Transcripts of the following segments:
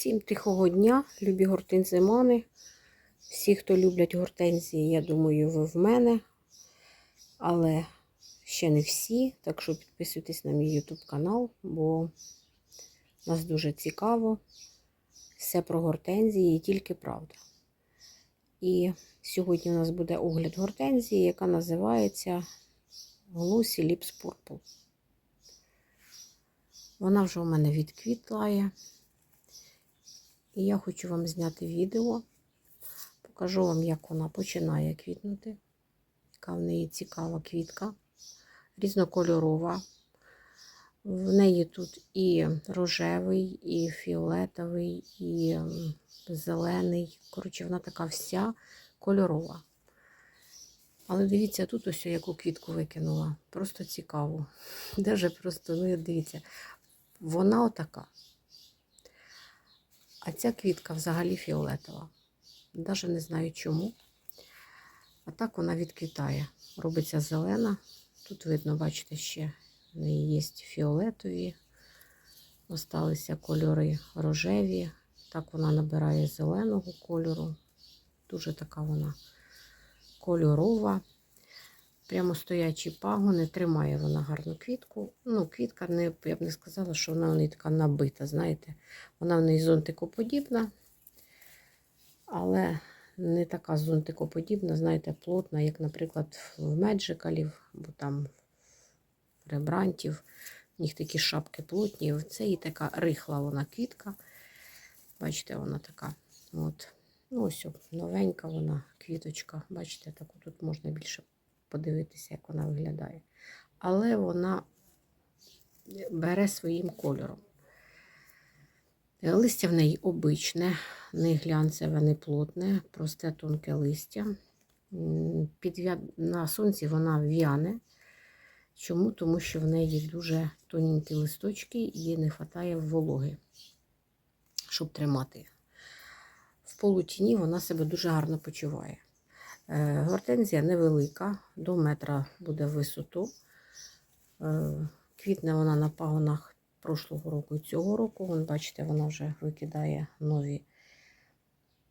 Всім тихого дня, любі гортензимани. Всі, хто люблять гортензії, я думаю, ви в мене. Але ще не всі. Так що підписуйтесь на мій YouTube канал, бо нас дуже цікаво. Все про гортензії і тільки правда. І сьогодні у нас буде огляд гортензії, яка називається Glossy Lips Purple. Вона вже у мене відквітлає. І я хочу вам зняти відео. Покажу вам, як вона починає квітнути. Яка в неї цікава квітка. Різнокольорова. В неї тут і рожевий, і фіолетовий, і зелений. Коротше, вона така вся кольорова. Але дивіться, тут ось яку квітку викинула. Просто цікаво. Даже просто, ну, дивіться, вона отака. А ця квітка взагалі фіолетова. Навіть не знаю чому. А так вона відквітає. Робиться зелена. Тут видно, бачите, ще в неї є фіолетові. Осталися кольори рожеві. Так вона набирає зеленого кольору. Дуже така вона кольорова. Прямо стоячі пагони, тримає вона гарну квітку. Ну, квітка, не, я б не сказала, що вона в неї така набита, знаєте. Вона в неї зонтикоподібна, але не така зонтикоподібна, знаєте, плотна, як, наприклад, в меджикалів, або там ребрантів, в них такі шапки плотні. Це і така рихла вона квітка. Бачите, вона така. От. Ну, ось новенька вона квіточка. Бачите, таку тут можна більше подивитися, як вона виглядає. Але вона бере своїм кольором. Листя в неї обичне, не глянцеве, не плотне, просте тонке листя. Підв'я... На сонці вона в'яне. Чому? Тому що в неї дуже тоненькі листочки і не вистачає вологи, щоб тримати. В полутіні вона себе дуже гарно почуває. Гортензія невелика, до метра буде висоту. Квітне вона на пагонах прошлого року і цього року. Вон, бачите, вона вже викидає нові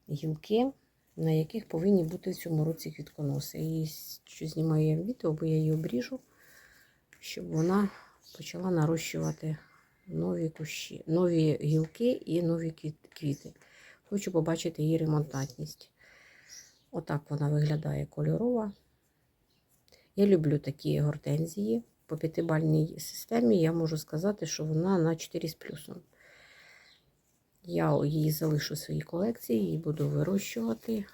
гілки, на яких повинні бути в цьому році квітконоси. І що знімаю відео, бо я її обріжу, щоб вона почала нарощувати нові кущі, нові гілки і нові квіти. Хочу побачити її ремонтантність. Отак вона виглядає кольорова. Я люблю такі гортензії. По п'ятибальній системі я можу сказати, що вона на 4 з плюсом. Я її залишу в своїй колекції і буду вирощувати.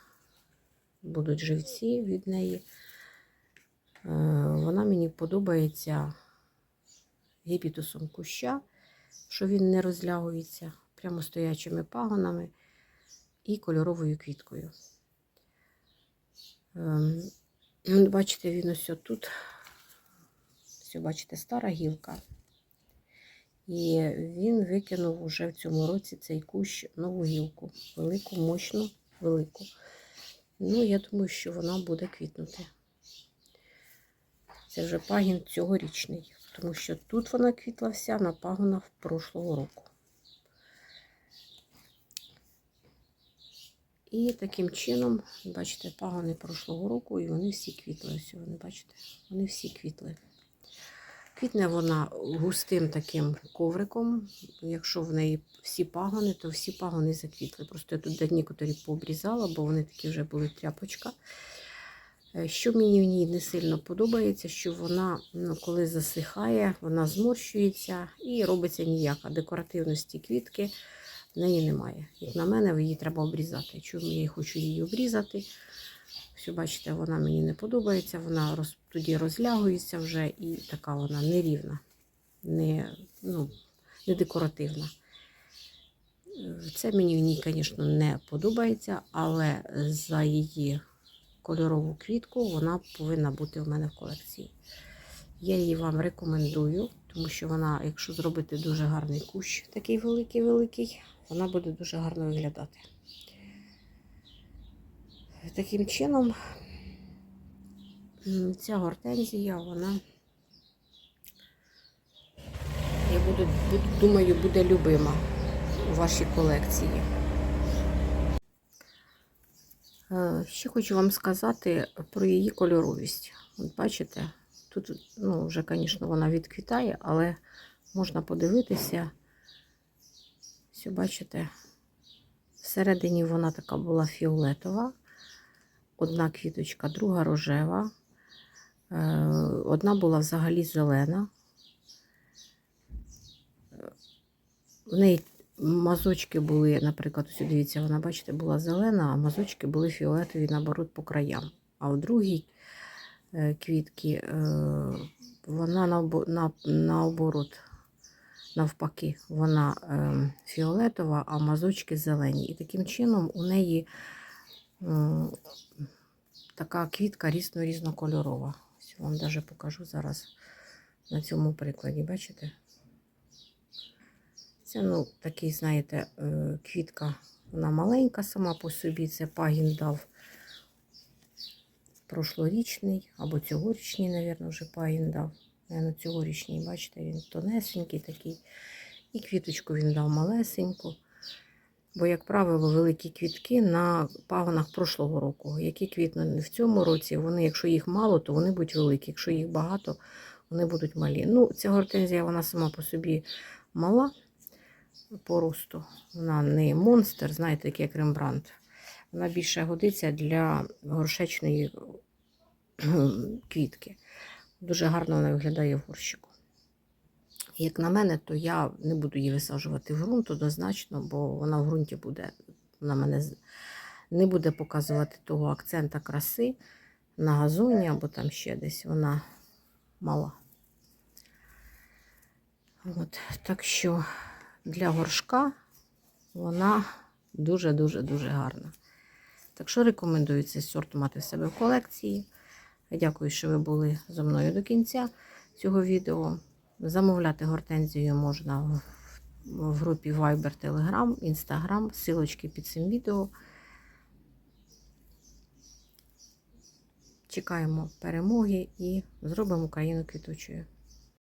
Будуть живці від неї. Е, вона мені подобається гіпітусом куща, що він не розлягується прямо стоячими пагонами і кольоровою квіткою. Ем, бачите, він ось тут, все, бачите, стара гілка. І він викинув уже в цьому році цей кущ нову гілку. Велику, мощну, велику. Ну, я думаю, що вона буде квітнути. Це вже пагін цьогорічний, тому що тут вона квітла вся на пагонах прошлого року. І таким чином, бачите, пагони прошлого року, і вони всі квітли. Ось вони, бачите, вони всі квітли. Квітне вона густим таким ковриком. Якщо в неї всі пагони, то всі пагони заквітли. Просто я тут некоторі пообрізала, бо вони такі вже були тряпочка. Що мені в ній не сильно подобається, що вона, ну, коли засихає, вона зморщується і робиться ніяка. Декоративності квітки в неї немає. Як на мене, її треба обрізати. Чому я хочу її обрізати? Все, бачите, вона мені не подобається, вона роз, тоді розлягується вже і така вона нерівна, не, ну, не декоративна. Це мені в ній, звісно, не подобається, але за її кольорову квітку вона повинна бути у мене в колекції. Я її вам рекомендую, тому що вона, якщо зробити дуже гарний кущ, такий великий-великий, вона буде дуже гарно виглядати. Таким чином, ця гортензія, вона, я буду, думаю, буде любима. у вашій колекції. Е, Ще хочу вам сказати про її кольоровість. От бачите, тут, ну, вже, звісно, вона відквітає, але можна подивитися. Все, бачите, всередині вона така була фіолетова, одна квіточка, друга рожева, е, одна була взагалі зелена. В неї мазочки були, наприклад, ось дивіться, вона, бачите, була зелена, а мазочки були фіолетові, наоборот, по краям. А у другій е, квітки е, вона наобо- на, наоборот, навпаки, вона е, фіолетова, а мазочки зелені. І таким чином у неї така квітка різно різнокольорова. Ось вам навіть покажу зараз на цьому прикладі, бачите? Це, ну, такий, знаєте, е, квітка, вона маленька сама по собі. Це пагін дав прошлорічний або цьогорічний, мабуть, вже пагін дав. Наверно, цьогорічний, бачите, він тонесенький такий. І квіточку він дав малесеньку. Бо, як правило, великі квітки на пагонах прошлого року, які квітнуть в цьому році, вони, якщо їх мало, то вони будуть великі. Якщо їх багато, вони будуть малі. Ну, ця гортензія, вона сама по собі мала по росту. Вона не монстр, знаєте, як як Рембрандт. Вона більше годиться для горшечної квітки. Дуже гарно вона виглядає в горщику. Як на мене, то я не буду її висаджувати в ґрунт однозначно, бо вона в ґрунті буде, вона мене не буде показувати того акцента краси на газоні або там ще десь. Вона мала. От, так що для горшка вона дуже-дуже-дуже гарна. Так що рекомендую цей сорт мати в себе в колекції. Дякую, що ви були зі мною до кінця цього відео. Замовляти гортензію можна в, групі Viber, Telegram, Instagram, силочки під цим відео. Чекаємо перемоги і зробимо Україну квітучою.